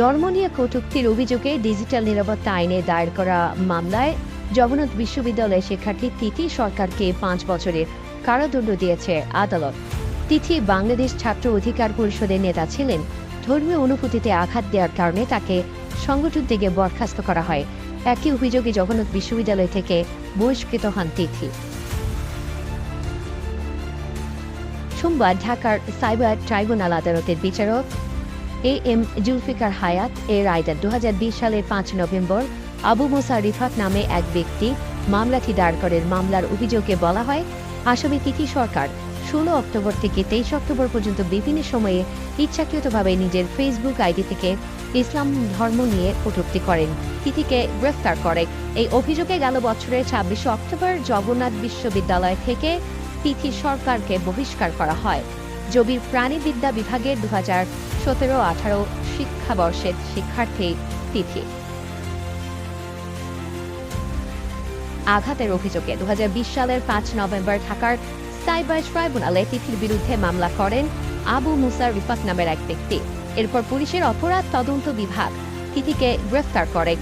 ধর্ম নিয়ে কটূক্তির অভিযোগে ডিজিটাল নিরাপত্তা আইনে দায়ের করা মামলায় জগন্নাথ বিশ্ববিদ্যালয়ের শিক্ষার্থী তিথি সরকারকে পাঁচ বছরের কারাদণ্ড দিয়েছে আদালত। তিথি বাংলাদেশ ছাত্র অধিকার পরিষদের নেতা ছিলেন। ধর্মীয় অনুভূতিতে আঘাত দেওয়ার কারণে তাকে সংগঠন থেকে বরখাস্ত করা হয়। একই অভিযোগে জগন্নাথ বিশ্ববিদ্যালয় থেকে বহিষ্কৃত হন তিথি। সোমবার ঢাকার সাইবার ট্রাইব্যুনাল আদালতের বিচারক এ এম জুলফিকার হায়াত এ রায় দেন দু সালের পাঁচ নভেম্বর আবু মোসা রিফাত নামে এক ব্যক্তি মামলাটি দায়ের করেন মামলার অভিযোগে বলা হয়, আসামি তিথি সরকার ষোলো অক্টোবর থেকে তেইশ অক্টোবর পর্যন্ত বিভিন্ন সময়ে ইচ্ছাকৃতভাবে নিজের ফেসবুক আইডি থেকে ইসলাম ধর্ম নিয়ে কটূক্তি করেন। তিথিকে গ্রেফতার করে। এই অভিযোগে গেল বছরের ছাব্বিশে অক্টোবর জগন্নাথ বিশ্ববিদ্যালয় থেকে তিথি সরকারকে বহিষ্কার করা হয়। জবির প্রাণীবিদ্যা বিভাগের দু হাজার সতেরো আঠারো শিক্ষাবর্ষের শিক্ষার্থী তিথি। আঘাতের অভিযোগে দু হাজার বিশ সালের পাঁচ নভেম্বর ঢাকার সাইবার ট্রাইব্যুনালে তিথির বিরুদ্ধে মামলা করেন আবু মুসার রিফাত নামের এক ব্যক্তি। এরপর পুলিশের অপরাধ তদন্ত বিভাগ তিথিকে গ্রেফতার করে।